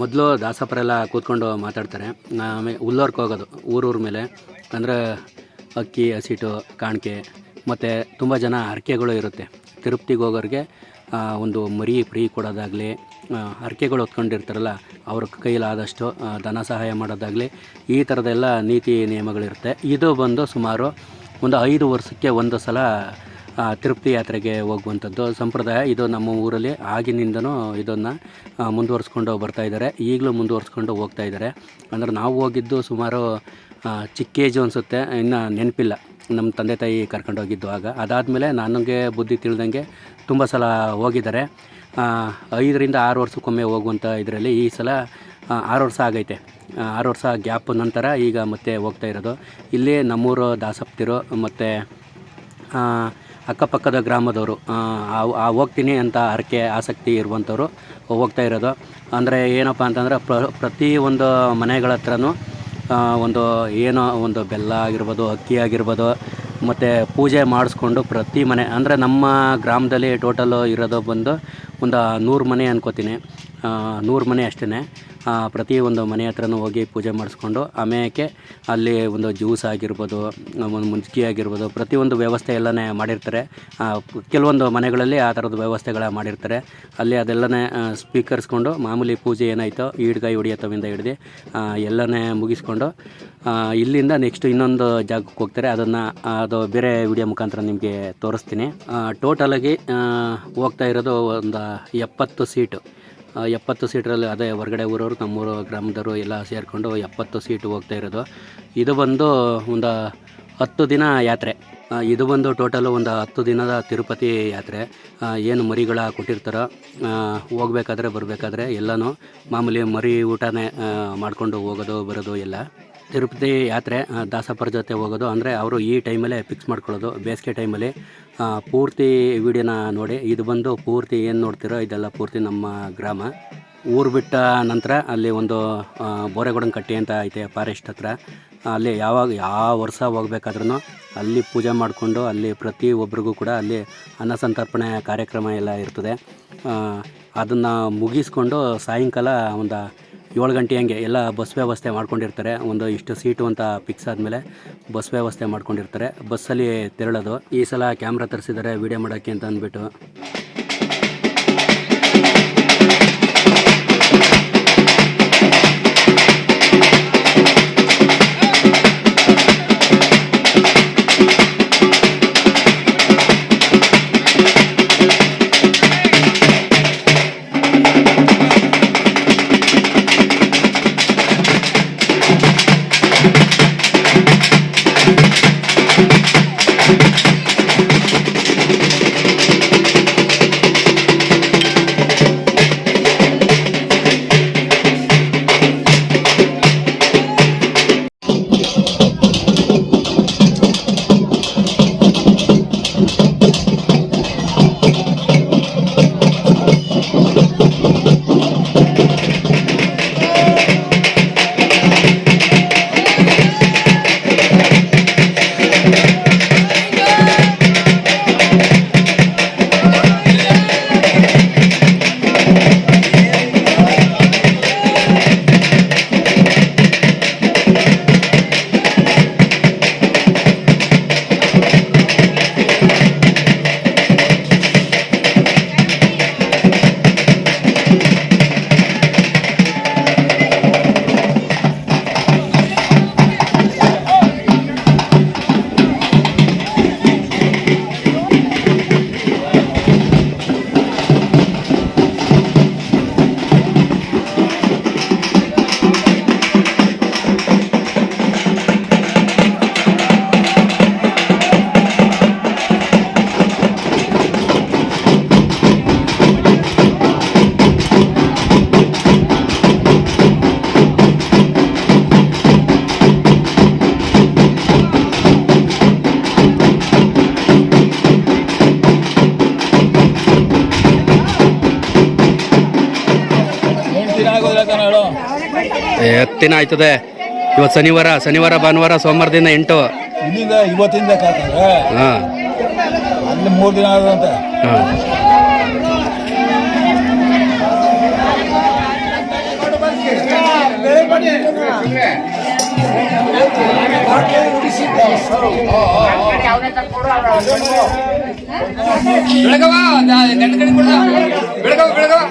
ಮೊದಲು ದಾಸಪ್ಪರೆಲ್ಲ ಕೂತ್ಕೊಂಡು ಮಾತಾಡ್ತಾರೆ. ಆಮೇಲೆ ಹುಲ್ಲೋರ್ಗೆ ಹೋಗೋದು ಊರೂರ ಮೇಲೆ. ಅಂದರೆ ಅಕ್ಕಿ ಹಸಿಟ್ಟು ಕಾಣಿಕೆ, ಮತ್ತು ತುಂಬ ಜನ ಹರಕೆಗಳು ಇರುತ್ತೆ. ತಿರುಪ್ತಿಗೆ ಹೋಗೋರಿಗೆ ಒಂದು ಮರಿ ಫ್ರೀ ಕೊಡೋದಾಗಲಿ ಹರಕೆಗಳು ಹೊತ್ಕೊಂಡಿರ್ತಾರಲ್ಲ, ಅವ್ರ ಕೈಲಾದಷ್ಟು ಧನ ಸಹಾಯ ಮಾಡೋದಾಗಲಿ, ಈ ಥರದ್ದೆಲ್ಲ ನೀತಿ ನಿಯಮಗಳಿರುತ್ತೆ. ಇದು ಬಂದು ಸುಮಾರು ಒಂದು ಐದು ವರ್ಷಕ್ಕೆ ಒಂದು ಸಲ ತಿರುಪತಿ ಯಾತ್ರೆಗೆ ಹೋಗುವಂಥದ್ದು. ಸಂಪ್ರದಾಯ ಇದು ನಮ್ಮ ಊರಲ್ಲಿ ಆಗಿನಿಂದನೂ ಇದನ್ನು ಮುಂದುವರಿಸ್ಕೊಂಡು ಬರ್ತಾ ಇದ್ದಾರೆ. ಈಗಲೂ ಮುಂದುವರಿಸ್ಕೊಂಡು ಹೋಗ್ತಾ ಇದ್ದಾರೆ. ಅಂದರೆ ನಾವು ಹೋಗಿದ್ದು ಸುಮಾರು ಚಿಕ್ಕೇಜು ಅನಿಸುತ್ತೆ. ಇನ್ನು ನೆನಪಿಲ್ಲ. ನಮ್ಮ ತಂದೆ ತಾಯಿ ಕರ್ಕೊಂಡು ಹೋಗಿದ್ದು ಆಗ. ಅದಾದಮೇಲೆ ನನಗೆ ಬುದ್ಧಿ ತಿಳಿದಂಗೆ ತುಂಬ ಸಲ ಹೋಗಿದ್ದಾರೆ. ಐದರಿಂದ ಆರು ವರ್ಷಕ್ಕೊಮ್ಮೆ ಹೋಗುವಂಥ ಇದರಲ್ಲಿ ಈ ಸಲ ಆರು ವರ್ಷ ಆಗೈತೆ. ಆರು ವರ್ಷ ಗ್ಯಾಪ್ ನಂತರ ಈಗ ಮತ್ತೆ ಹೋಗ್ತಾ ಇರೋದು. ಇಲ್ಲಿ ನಮ್ಮೂರು ದಾಸಪ್ತಿರು ಮತ್ತು ಅಕ್ಕಪಕ್ಕದ ಗ್ರಾಮದವರು ಆ, ಹೋಗ್ತೀನಿ ಅಂತ ಹರಕೆ ಆಸಕ್ತಿ ಇರುವಂಥವ್ರು ಹೋಗ್ತಾ ಇರೋದು. ಅಂದರೆ ಏನಪ್ಪ ಅಂತಂದ್ರೆ ಪ್ರ ಪ್ರತಿ ಒಂದು ಮನೆಗಳ ಹತ್ರನೂ ಒಂದು ಏನೋ ಒಂದು ಬೆಲ್ಲ ಆಗಿರ್ಬೋದು ಅಕ್ಕಿ ಆಗಿರ್ಬೋದು ಮತ್ತು ಪೂಜೆ ಮಾಡಿಸ್ಕೊಂಡು ಪ್ರತಿ ಮನೆ ಅಂದರೆ ನಮ್ಮ ಗ್ರಾಮದಲ್ಲಿ ಟೋಟಲು ಇರೋದು ಬಂದು ಒಂದು ನೂರು ಮನೆ ಅನ್ಕೋತೀನಿ. ನೂರು ಮನೆ ಅಷ್ಟೇ ಪ್ರತಿ ಒಂದು ಮನೆ ಹತ್ರನೂ ಹೋಗಿ ಪೂಜೆ ಮಾಡಿಸ್ಕೊಂಡು ಆಮೇಲೆ ಅಲ್ಲಿ ಒಂದು ಜ್ಯೂಸ್ ಆಗಿರ್ಬೋದು, ಒಂದು ಮುನ್ಸ್ಕಿ ಆಗಿರ್ಬೋದು ಪ್ರತಿಯೊಂದು ವ್ಯವಸ್ಥೆ ಎಲ್ಲನೇ ಮಾಡಿರ್ತಾರೆ. ಕೆಲವೊಂದು ಮನೆಗಳಲ್ಲಿ ಆ ಥರದ ವ್ಯವಸ್ಥೆಗಳ ಮಾಡಿರ್ತಾರೆ. ಅಲ್ಲಿ ಅದೆಲ್ಲನೇ ಸ್ಪೀಕರ್ಸ್ಕೊಂಡು ಮಾಮೂಲಿ ಪೂಜೆ ಏನಾಯ್ತೋ ಈಡ್ಗಾಯಿ ಹೊಡಿಯತ್ತವಿಂದ ಹಿಡ್ದು ಎಲ್ಲನೇ ಮುಗಿಸ್ಕೊಂಡು ಇಲ್ಲಿಂದ ನೆಕ್ಸ್ಟ್ ಇನ್ನೊಂದು ಜಾಗಕ್ಕೆ ಹೋಗ್ತಾರೆ. ಅದನ್ನು, ಅದು ಬೇರೆ ವಿಡಿಯೋ ಮುಖಾಂತರ ನಿಮಗೆ ತೋರಿಸ್ತೀನಿ. ಟೋಟಲಾಗಿ ಹೋಗ್ತಾ ಇರೋದು ಒಂದು ಎಪ್ಪತ್ತು ಸೀಟು. ಎಪ್ಪತ್ತು ಸೀಟ್ರಲ್ಲಿ ಅದೇ ಹೊರಗಡೆ ಊರವರು ನಮ್ಮೂರು ಗ್ರಾಮದವರು ಎಲ್ಲ ಸೇರಿಕೊಂಡು ಎಪ್ಪತ್ತು ಸೀಟು ಹೋಗ್ತಾ ಇರೋದು. ಇದು ಬಂದು ಒಂದು ಹತ್ತು ದಿನ ಯಾತ್ರೆ. ಇದು ಬಂದು ಟೋಟಲು ಒಂದು ಹತ್ತು ದಿನದ ತಿರುಪತಿ ಯಾತ್ರೆ. ಏನು ಮರಿಗಳ ಕೊಟ್ಟಿರ್ತಾರೋ ಹೋಗ್ಬೇಕಾದ್ರೆ ಬರಬೇಕಾದ್ರೆ ಎಲ್ಲನೂ ಮಾಮೂಲಿ ಮರಿ ಊಟನೇ ಮಾಡ್ಕೊಂಡು ಹೋಗೋದು, ಬರೋದು ಎಲ್ಲ. ತಿರುಪತಿ ಯಾತ್ರೆ ದಾಸಪ್ಪರ ಜೊತೆ ಹೋಗೋದು. ಅಂದರೆ ಅವರು ಈ ಟೈಮಲ್ಲೇ ಫಿಕ್ಸ್ ಮಾಡ್ಕೊಳ್ಳೋದು. ಬೇಸಿಗೆ ಟೈಮಲ್ಲಿ ಪೂರ್ತಿ ವಿಡಿಯೋನ ನೋಡಿ. ಇದು ಬಂದು ಪೂರ್ತಿ ಏನು ನೋಡ್ತೀರೋ ಇದೆಲ್ಲ ಪೂರ್ತಿ ನಮ್ಮ ಗ್ರಾಮ. ಊರು ಬಿಟ್ಟ ನಂತರ ಅಲ್ಲಿ ಒಂದು ಬೋರೆಗೌಡನ ಕಟ್ಟಿ ಅಂತ ಐತೆ ಫಾರೆಸ್ಟ್ ಹತ್ರ. ಅಲ್ಲಿ ಯಾವಾಗ, ಯಾವ ವರ್ಷ ಹೋಗ್ಬೇಕಾದ್ರೂ ಅಲ್ಲಿ ಪೂಜೆ ಮಾಡಿಕೊಂಡು ಅಲ್ಲಿ ಪ್ರತಿ ಒಬ್ರಿಗೂ ಕೂಡ ಅಲ್ಲಿ ಅನ್ನ ಸಂತರ್ಪಣೆ ಕಾರ್ಯಕ್ರಮ ಎಲ್ಲ ಇರ್ತದೆ. ಅದನ್ನು ಮುಗಿಸ್ಕೊಂಡು ಸಾಯಂಕಾಲ ಒಂದು ಏಳು ಗಂಟೆ ಹಂಗೆ ಎಲ್ಲ ಬಸ್ ವ್ಯವಸ್ಥೆ ಮಾಡ್ಕೊಂಡಿರ್ತಾರೆ. ಒಂದು ಇಷ್ಟು ಸೀಟು ಅಂತ ಫಿಕ್ಸ್ ಆದಮೇಲೆ ಬಸ್ ವ್ಯವಸ್ಥೆ ಮಾಡ್ಕೊಂಡಿರ್ತಾರೆ. ಬಸ್ಸಲ್ಲಿ ತೆರಳೋದು. ಈ ಸಲ ಕ್ಯಾಮ್ರಾ ತರಿಸಿದ್ದಾರೆ, ವೀಡಿಯೋ ಮಾಡೋಕ್ಕೆ ಅಂತ ಅಂದ್ಬಿಟ್ಟು. ಎತ್ತಿನ ಆಯ್ತದೆ. ಇವತ್ತು ಶನಿವಾರ ಶನಿವಾರ ಭಾನುವಾರ ಸೋಮವಾರದಿಂದ ಎಂಟು. ಇಲ್ಲಿಂದ ಇವತ್ತಿಂದ ಕಾತಾರೆ ಹಾಂ. ಅಲ್ಲಿ ಮೂರು ದಿನ ಆಗೋದಂತೆ ಹಾಂ. ಬೆಳಗವ ಬೆಳಗವ ಬೆಳಗವ